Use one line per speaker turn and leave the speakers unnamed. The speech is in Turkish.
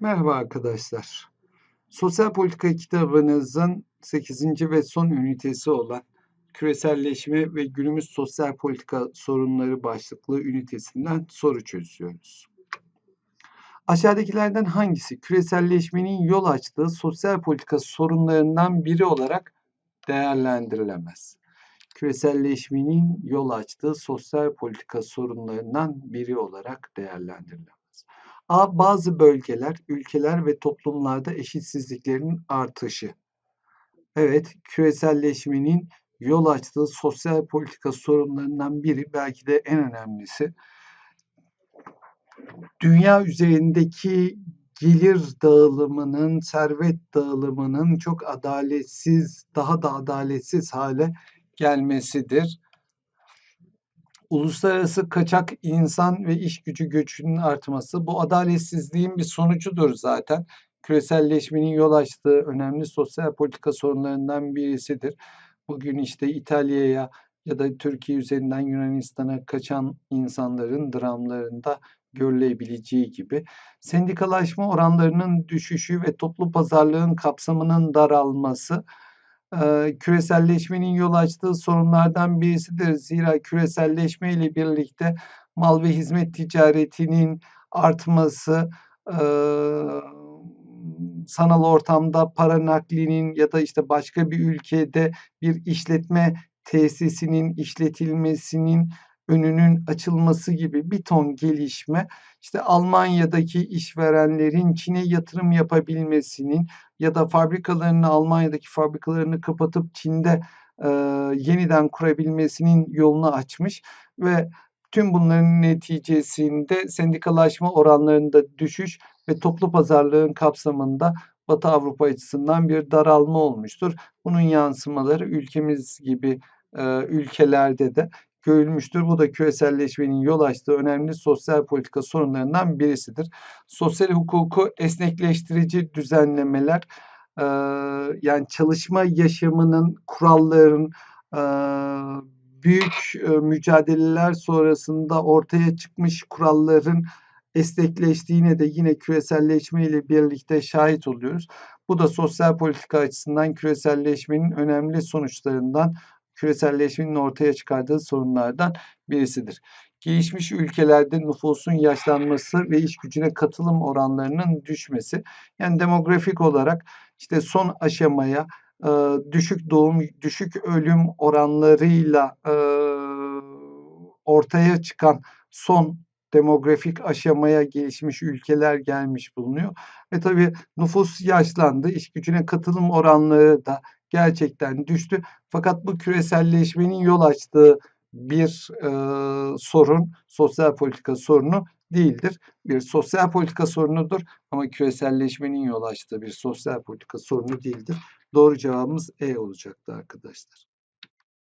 Merhaba arkadaşlar. Sosyal politika kitabınızın 8. ve son ünitesi olan küreselleşme ve günümüz sosyal politika sorunları başlıklı ünitesinden soru çözüyoruz. Aşağıdakilerden hangisi küreselleşmenin yol açtığı sosyal politika sorunlarından biri olarak değerlendirilemez? Küreselleşmenin yol açtığı sosyal politika sorunlarından biri olarak değerlendirilemez. A. Bazı bölgeler, ülkeler ve toplumlarda eşitsizliklerin artışı. Evet, küreselleşmenin yol açtığı sosyal politika sorunlarından biri, belki de en önemlisi. Dünya üzerindeki gelir dağılımının, servet dağılımının çok adaletsiz, daha da adaletsiz hale gelmesidir uluslararası kaçak insan ve iş gücü göçünün artması bu adaletsizliğin bir sonucudur zaten. Küreselleşmenin yol açtığı önemli sosyal politika sorunlarından birisidir. Bugün işte İtalya'ya ya da Türkiye üzerinden Yunanistan'a kaçan insanların dramlarında görülebileceği gibi sendikalaşma oranlarının düşüşü ve toplu pazarlığın kapsamının daralması küreselleşmenin yol açtığı sorunlardan birisidir. Zira küreselleşme ile birlikte mal ve hizmet ticaretinin artması, sanal ortamda para naklinin ya da işte başka bir ülkede bir işletme tesisinin işletilmesinin önünün açılması gibi bir ton gelişme işte Almanya'daki işverenlerin Çin'e yatırım yapabilmesinin ya da fabrikalarını Almanya'daki fabrikalarını kapatıp Çin'de e, yeniden kurabilmesinin yolunu açmış ve tüm bunların neticesinde sendikalaşma oranlarında düşüş ve toplu pazarlığın kapsamında Batı Avrupa açısından bir daralma olmuştur. Bunun yansımaları ülkemiz gibi ülkelerde de görülmüştür. Bu da küreselleşmenin yol açtığı önemli sosyal politika sorunlarından birisidir. Sosyal hukuku esnekleştirici düzenlemeler e, yani çalışma yaşamının kuralların e, büyük e, mücadeleler sonrasında ortaya çıkmış kuralların esnekleştiğine de yine küreselleşme ile birlikte şahit oluyoruz. Bu da sosyal politika açısından küreselleşmenin önemli sonuçlarından küreselleşmenin ortaya çıkardığı sorunlardan birisidir. Gelişmiş ülkelerde nüfusun yaşlanması ve iş gücüne katılım oranlarının düşmesi. Yani demografik olarak işte son aşamaya e, düşük doğum, düşük ölüm oranlarıyla e, ortaya çıkan son demografik aşamaya gelişmiş ülkeler gelmiş bulunuyor. Ve tabii nüfus yaşlandı, iş gücüne katılım oranları da gerçekten düştü. Fakat bu küreselleşmenin yol açtığı bir e, sorun, sosyal politika sorunu değildir. Bir sosyal politika sorunudur ama küreselleşmenin yol açtığı bir sosyal politika sorunu değildir. Doğru cevabımız E olacaktı arkadaşlar.